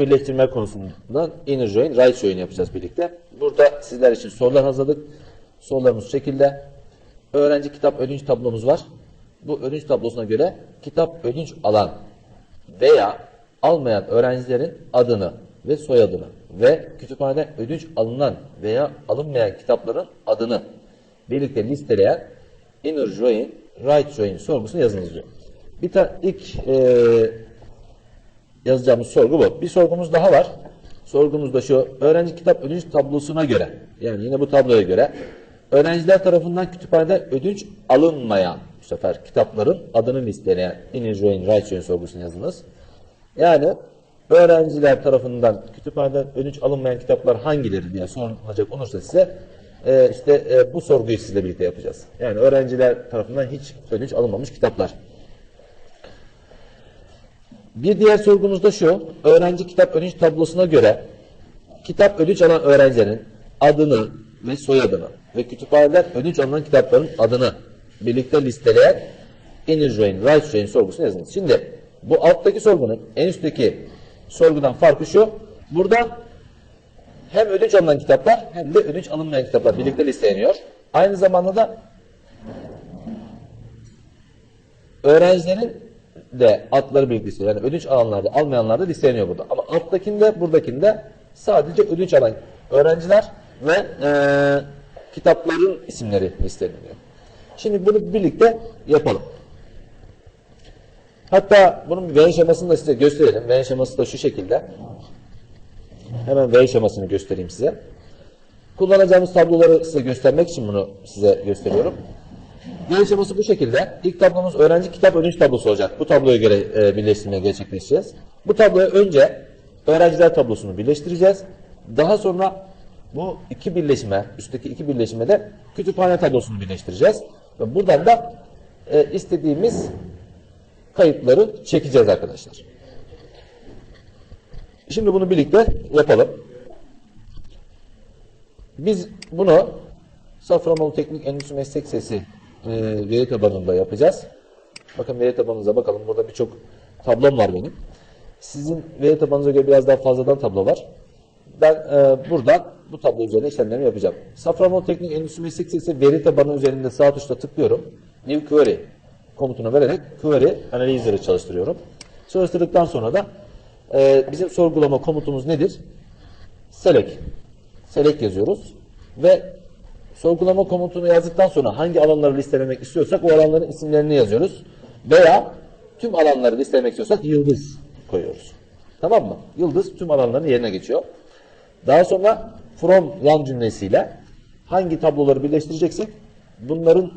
birleştirme konusundan inner join, right join yapacağız birlikte. Burada sizler için sorular hazırladık. Sorularımız şekilde. Öğrenci kitap ödünç tablomuz var. Bu ödünç tablosuna göre kitap ödünç alan veya almayan öğrencilerin adını ve soyadını ve kütüphaneden ödünç alınan veya alınmayan kitapların adını birlikte listeleyen inner join, right join sorgusunu yazınız diyor. Bir tane ilk eee yazacağımız sorgu bu. Bir sorgumuz daha var. Sorgumuz da şu. Öğrenci kitap ödünç tablosuna göre yani yine bu tabloya göre öğrenciler tarafından kütüphaneden ödünç alınmayan bu sefer kitapların adını listeleyen inner join, right join sorgusunu yazınız. Yani öğrenciler tarafından kütüphaneden ödünç alınmayan kitaplar hangileri diye sorulacak olursa size e, işte e, bu sorguyu sizle birlikte yapacağız. Yani öğrenciler tarafından hiç ödünç alınmamış kitaplar. Bir diğer sorgumuz da şu. Öğrenci kitap ödünç tablosuna göre kitap ödünç alan öğrencilerin adını ve soyadını ve kütüphaneden ödünç alınan kitapların adını birlikte listeleyen inner join, right join sorgusunu yazınız. Şimdi bu alttaki sorgunun en üstteki sorgudan farkı şu. Burada hem ödünç alınan kitaplar hem de ödünç alınmayan kitaplar birlikte listeleniyor. Aynı zamanda da öğrencilerin de adları listeliyor. Yani ödünç alanlarda, almayanlar da listeleniyor burada. Ama alttakinde, buradakinde sadece ödünç alan öğrenciler ve eee, kitapların isimleri listeleniyor. Şimdi bunu birlikte yapalım. Hatta bunun bir Venn şemasını da size gösterelim. Venn şeması da şu şekilde. Hemen Venn şemasını göstereyim size. Kullanacağımız tabloları size göstermek için bunu size gösteriyorum. Şeması bu şekilde. İlk tablomuz öğrenci kitap ödünç tablosu olacak. Bu tabloya göre e, birleştirmeyi gerçekleştireceğiz. Bu tabloya önce öğrenciler tablosunu birleştireceğiz. Daha sonra bu iki birleşime, üstteki iki birleşime de kütüphane tablosunu birleştireceğiz. Ve buradan da e, istediğimiz kayıtları çekeceğiz arkadaşlar. Şimdi bunu birlikte yapalım. Biz bunu Safranbolu Teknik Endüstri Meslek Sesi e, veri tabanında yapacağız. Bakın veri tabanınıza bakalım. Burada birçok tablom var benim. Sizin veri tabanınıza göre biraz daha fazladan tablo var. Ben e, buradan bu tablo üzerine işlemlerimi yapacağım. Safranbolu Teknik Endüstri Meslek Sesi veri tabanı üzerinde sağ tuşla tıklıyorum. New Query komutunu vererek query analizleri çalıştırıyorum. Çalıştırdıktan sonra da e, bizim sorgulama komutumuz nedir? Select. Select yazıyoruz ve sorgulama komutunu yazdıktan sonra hangi alanları listelemek istiyorsak o alanların isimlerini yazıyoruz. Veya tüm alanları listelemek istiyorsak yıldız koyuyoruz. Tamam mı? Yıldız tüm alanların yerine geçiyor. Daha sonra from yan cümlesiyle hangi tabloları birleştireceksek bunların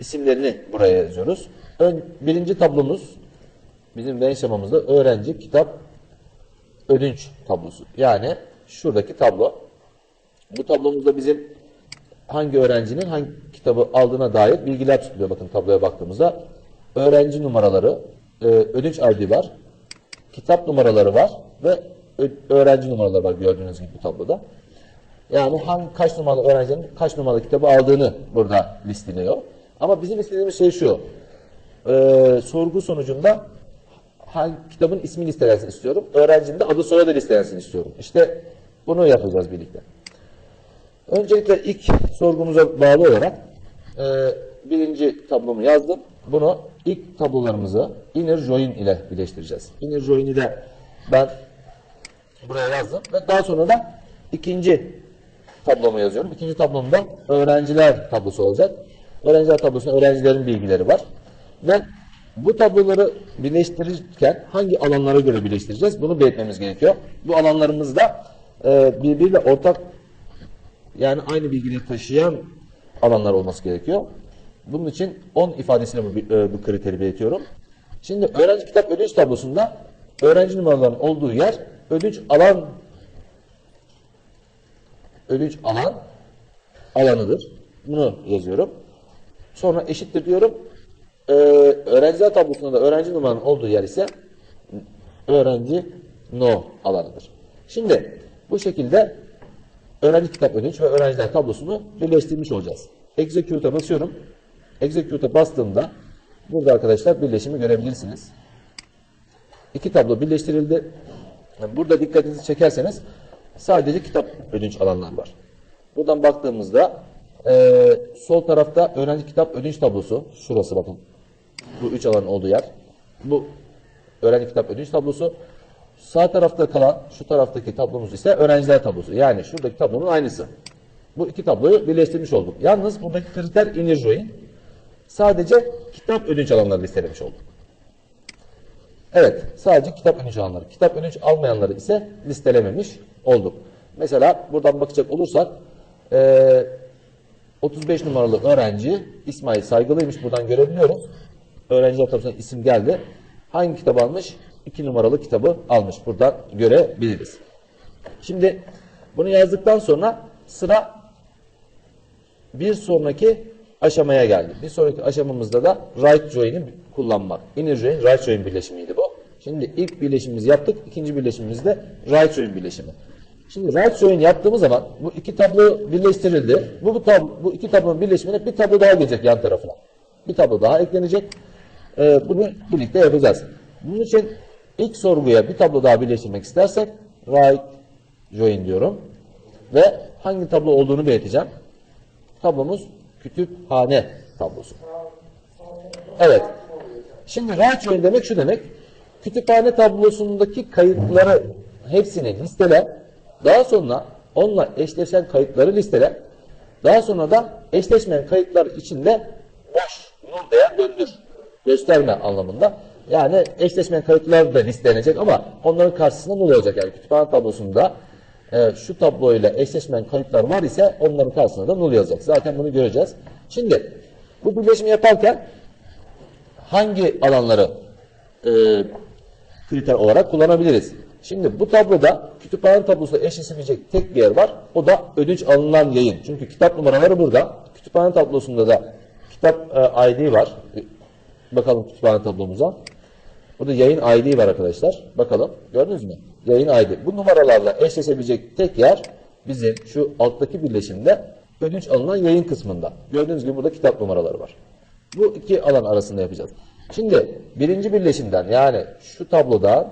isimlerini buraya yazıyoruz. Ön, birinci tablomuz bizim Venn şemamızda öğrenci kitap ödünç tablosu. Yani şuradaki tablo. Bu tablomuzda bizim hangi öğrencinin hangi kitabı aldığına dair bilgiler tutuluyor. Bakın tabloya baktığımızda öğrenci numaraları, e, ödünç ID var, kitap numaraları var ve öğrenci numaraları var gördüğünüz gibi bu tabloda. Yani hangi kaç numaralı öğrencinin kaç numaralı kitabı aldığını burada listeliyor. Ama bizim istediğimiz şey şu. e, sorgu sonucunda hangi kitabın ismi listelensin istiyorum. Öğrencinin de adı soyadı listelensin istiyorum. İşte bunu yapacağız birlikte. Öncelikle ilk sorgumuza bağlı olarak e, birinci tablomu yazdım. Bunu ilk tablolarımızı inner join ile birleştireceğiz. Inner join'i de ben buraya yazdım ve daha sonra da ikinci tablomu yazıyorum. İkinci tablomda öğrenciler tablosu olacak. Öğrenciler tablosunda öğrencilerin bilgileri var. Ve bu tabloları birleştirirken hangi alanlara göre birleştireceğiz? Bunu belirtmemiz gerekiyor. Bu alanlarımız da e, birbiriyle ortak yani aynı bilgileri taşıyan alanlar olması gerekiyor. Bunun için 10 ifadesiyle bu, e, bu kriteri belirtiyorum. Şimdi öğrenci kitap ödünç tablosunda öğrenci numaralarının olduğu yer ödünç alan ödünç alan alanıdır. Bunu yazıyorum. Sonra eşittir diyorum. Ee, öğrenciler tablosunda da öğrenci numaranın olduğu yer ise öğrenci no alanıdır. Şimdi bu şekilde öğrenci kitap ödünç ve öğrenciler tablosunu birleştirmiş olacağız. Execute'a basıyorum. Execute'a bastığımda burada arkadaşlar birleşimi görebilirsiniz. İki tablo birleştirildi. Burada dikkatinizi çekerseniz sadece kitap ödünç alanlar var. Buradan baktığımızda eee, sol tarafta öğrenci kitap ödünç tablosu. Şurası bakın. Bu üç alanın olduğu yer. Bu öğrenci kitap ödünç tablosu. Sağ tarafta kalan şu taraftaki tablomuz ise öğrenciler tablosu. Yani şuradaki tablonun aynısı. Bu iki tabloyu birleştirmiş olduk. Yalnız buradaki kriter inner join. Sadece kitap ödünç alanları listelemiş olduk. Evet, sadece kitap ödünç alanları. Kitap ödünç almayanları ise listelememiş olduk. Mesela buradan bakacak olursak eee 35 numaralı öğrenci İsmail Saygılıymış. Buradan görebiliyoruz. Öğrenciler tarafından isim geldi. Hangi kitabı almış? 2 numaralı kitabı almış. Buradan görebiliriz. Şimdi bunu yazdıktan sonra sıra bir sonraki aşamaya geldi. Bir sonraki aşamamızda da right join'i kullanmak. Inner join, right join birleşimiydi bu. Şimdi ilk birleşimimizi yaptık. ikinci birleşimimiz de right join birleşimi. Şimdi right join yaptığımız zaman bu iki tablo birleştirildi. Bu, bu, tablo, bu iki tablonun birleşimine bir tablo daha gelecek yan tarafına. Bir tablo daha eklenecek. Ee, bunu birlikte yapacağız. Bunun için ilk sorguya bir tablo daha birleştirmek istersek right join diyorum. Ve hangi tablo olduğunu belirteceğim. Tablomuz kütüphane tablosu. Evet. Şimdi right join demek şu demek. Kütüphane tablosundaki kayıtları hepsini listele. Daha sonra onunla eşleşen kayıtları listele. Daha sonra da eşleşmeyen kayıtlar içinde boş, nur değer döndür. Gösterme anlamında. Yani eşleşmeyen kayıtlar da listelenecek ama onların karşısında nul olacak. Yani kütüphane tablosunda e, şu tabloyla eşleşmeyen kayıtlar var ise onların karşısında da nul yazacak. Zaten bunu göreceğiz. Şimdi bu birleşimi yaparken hangi alanları e, kriter olarak kullanabiliriz? Şimdi bu tabloda kütüphane tablosuyla eşleşebilecek tek bir yer var. O da ödünç alınan yayın. Çünkü kitap numaraları burada. Kütüphane tablosunda da kitap e, ID var. E, Bakalım kütüphane tablomuza. Burada yayın ID var arkadaşlar. Bakalım. Gördünüz mü? Yayın ID. Bu numaralarla eşleşebilecek tek yer bizim şu alttaki birleşimde ödünç alınan yayın kısmında. Gördüğünüz gibi burada kitap numaraları var. Bu iki alan arasında yapacağız. Şimdi birinci birleşimden yani şu tabloda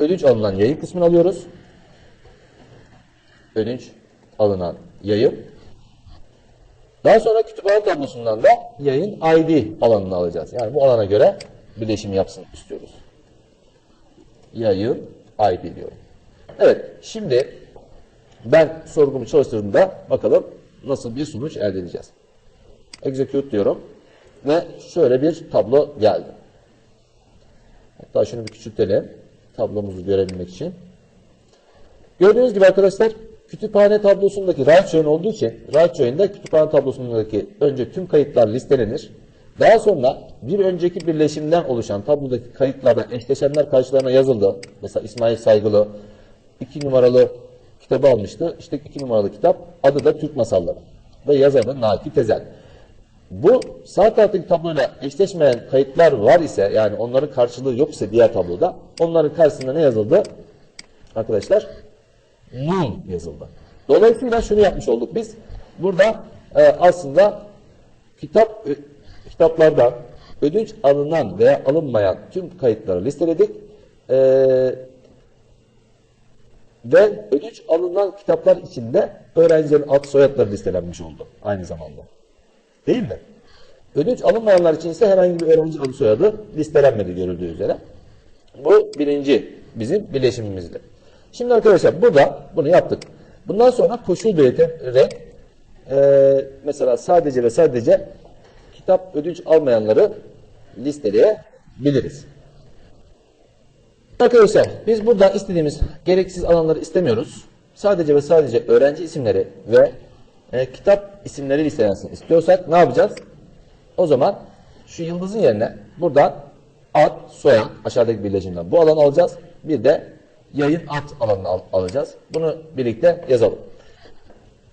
ödünç alınan yayın kısmını alıyoruz. Ödünç alınan yayın. Daha sonra kütüphane tablosundan da yayın ID alanını alacağız. Yani bu alana göre birleşim yapsın istiyoruz. Yayın ID diyorum. Evet, şimdi ben sorgumu çalıştırdığımda bakalım nasıl bir sonuç elde edeceğiz. Execute diyorum ve şöyle bir tablo geldi. Hatta şunu bir küçültelim tablomuzu görebilmek için. Gördüğünüz gibi arkadaşlar kütüphane tablosundaki right join olduğu için right join'de kütüphane tablosundaki önce tüm kayıtlar listelenir. Daha sonra bir önceki birleşimden oluşan tablodaki kayıtlarla eşleşenler karşılarına yazıldı. Mesela İsmail Saygılı 2 numaralı kitabı almıştı. İşte 2 numaralı kitap adı da Türk Masalları ve yazarı Naki Tezel. Bu sağ taraftaki tabloyla eşleşmeyen kayıtlar var ise yani onların karşılığı yok ise diğer tabloda onların karşısında ne yazıldı? Arkadaşlar null yazıldı. Dolayısıyla şunu yapmış olduk biz. Burada e, aslında kitap kitaplardan ödünç alınan veya alınmayan tüm kayıtları listeledik. E, ve ödünç alınan kitaplar içinde öğrencilerin ad soyadları listelenmiş oldu aynı zamanda. Değil mi? Ödünç alınmayanlar için ise herhangi bir öğrenci adı soyadı listelenmedi görüldüğü üzere. Bu birinci bizim birleşimimizdi. Şimdi arkadaşlar burada bunu yaptık. Bundan sonra koşul belirterek e, mesela sadece ve sadece kitap ödünç almayanları listeleyebiliriz. Arkadaşlar biz buradan istediğimiz gereksiz alanları istemiyoruz. Sadece ve sadece öğrenci isimleri ve e, kitap isimleri listelensin istiyorsak ne yapacağız? O zaman şu yıldızın yerine buradan ad, soyad aşağıdaki birleşimden bu alanı alacağız. Bir de yayın ad alanını al- alacağız. Bunu birlikte yazalım.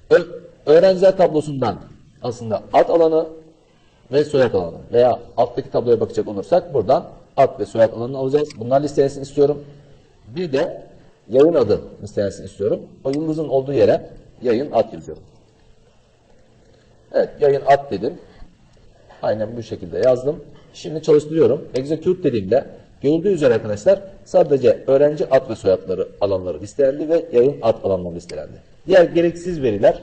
Ö- öğrenciler tablosundan aslında ad alanı ve soyad alanı veya alttaki tabloya bakacak olursak buradan ad ve soyad alanını alacağız. Bunlar listelensin istiyorum. Bir de yayın adı listelensin istiyorum. O olduğu yere yayın ad yazıyorum. Evet yayın ad dedim. Aynen bu şekilde yazdım. Şimdi çalıştırıyorum. Execute dediğimde Görüldüğü üzere arkadaşlar sadece öğrenci ad ve soyadları alanları listelendi ve yayın ad alanları listelendi. Diğer gereksiz veriler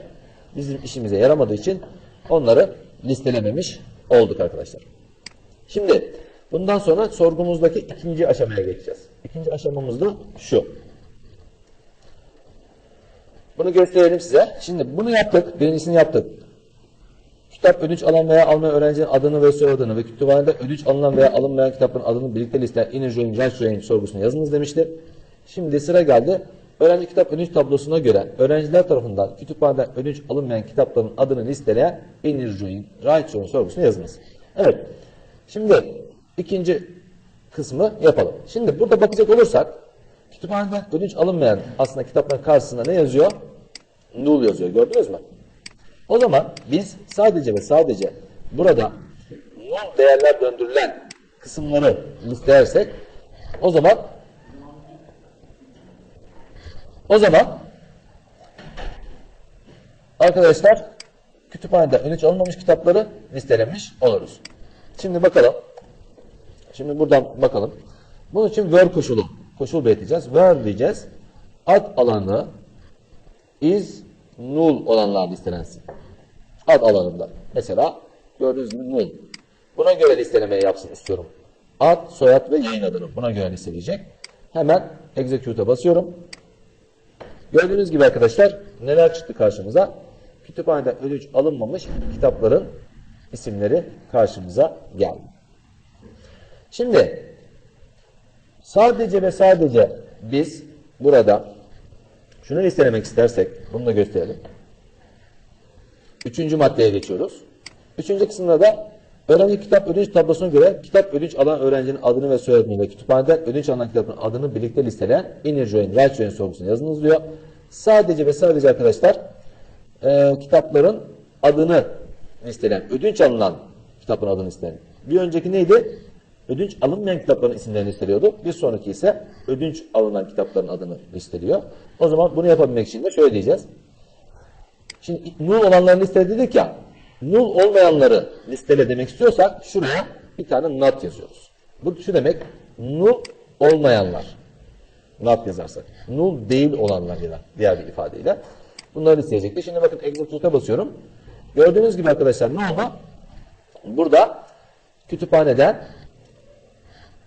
bizim işimize yaramadığı için onları listelememiş olduk arkadaşlar. Şimdi bundan sonra sorgumuzdaki ikinci aşamaya geçeceğiz. İkinci aşamamız da şu. Bunu gösterelim size. Şimdi bunu yaptık. Birincisini yaptık. Kitap ödünç alan veya almayan öğrencinin adını ve soyadını ve kütüphanede ödünç alınan veya alınmayan kitapların adını birlikte listeleyen inner join, right join sorgusuna yazınız demiştir. Şimdi sıra geldi. Öğrenci kitap ödünç tablosuna göre öğrenciler tarafından kütüphaneden ödünç alınmayan kitapların adını listeleyen right join sorgusuna yazınız. Evet. Şimdi ikinci kısmı yapalım. Şimdi burada bakacak olursak kütüphaneden ödünç alınmayan aslında kitapların karşısında ne yazıyor? Null yazıyor. Gördünüz mü? O zaman biz sadece ve sadece burada null değerler döndürülen kısımları listelersek o zaman o zaman arkadaşlar kütüphanede ödünç alınmamış kitapları listelemiş oluruz. Şimdi bakalım. Şimdi buradan bakalım. Bunun için where koşulu. Koşul belirteceğiz. Where diyeceğiz. Ad alanı is null olanlar listelensin. Ad alanında. Mesela gördüğünüz gibi null. Buna göre listelemeyi yapsın istiyorum. Ad, soyad ve yayın adını buna göre listeleyecek. Hemen execute'a basıyorum. Gördüğünüz gibi arkadaşlar neler çıktı karşımıza? Kütüphaneden ödünç alınmamış kitapların isimleri karşımıza geldi. Şimdi sadece ve sadece biz burada şunu listelemek istersek bunu da gösterelim. Üçüncü maddeye geçiyoruz. Üçüncü kısımda da öğrenci kitap ödünç tablosuna göre kitap ödünç alan öğrencinin adını ve soyadını ve kütüphaneden ödünç alan kitabın adını birlikte listeleyen inner join, right join sorgusuna yazınız diyor. Sadece ve sadece arkadaşlar e, kitapların adını listeleyen, ödünç alınan kitapın adını listeleyen. Bir önceki neydi? Ödünç alınmayan kitapların isimlerini listeliyordu. Bir sonraki ise ödünç alınan kitapların adını listeliyor. O zaman bunu yapabilmek için de şöyle diyeceğiz. Şimdi null olanları listele dedik ya. Null olmayanları listele demek istiyorsak şuraya bir tane not yazıyoruz. Bu şu demek null olmayanlar. Not yazarsak. Null değil olanlar ya diğer bir ifadeyle. Bunları listeyecekti. Şimdi bakın execute'a basıyorum. Gördüğünüz gibi arkadaşlar ne oldu? Burada kütüphaneden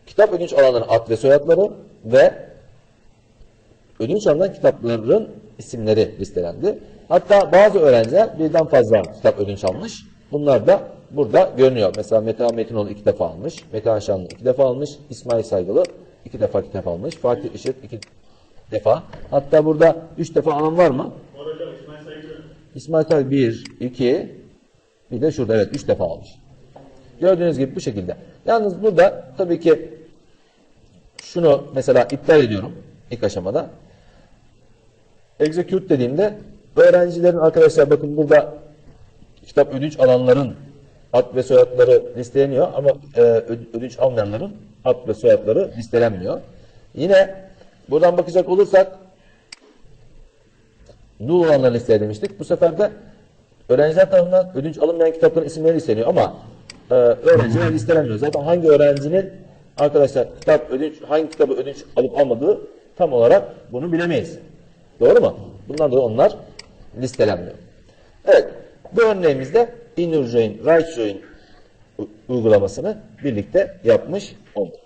kitap ödünç alanların ad ve soyadları ve ödünç alınan kitapların isimleri listelendi. Hatta bazı öğrenciler birden fazla kitap ödünç almış. Bunlar da burada görünüyor. Mesela Metehan Metinoğlu iki defa almış. Metehan Şanlı iki defa almış. İsmail Saygılı iki defa kitap almış. Fatih Işık iki defa. Hatta burada üç defa alan var mı? İsmail Saygılı bir, iki, bir de şurada evet üç defa almış. Gördüğünüz gibi bu şekilde. Yalnız burada tabii ki şunu mesela iptal ediyorum ilk aşamada. Execute dediğimde öğrencilerin arkadaşlar bakın burada kitap ödünç alanların ad ve soyadları listeleniyor ama e, ödünç almayanların ad ve soyadları listelenmiyor. Yine buradan bakacak olursak null olanları listelemiştik. Bu sefer de öğrenciler tarafından ödünç alınmayan kitapların isimleri listeliyor ama e, öğrenciler listelenmiyor. Zaten hangi öğrencinin arkadaşlar kitap ödünç hangi kitabı ödünç alıp almadığı tam olarak bunu bilemeyiz. Doğru mu? Bundan dolayı onlar listelenmiyor. Evet. Bu örneğimizde inner join, right join u- uygulamasını birlikte yapmış olduk.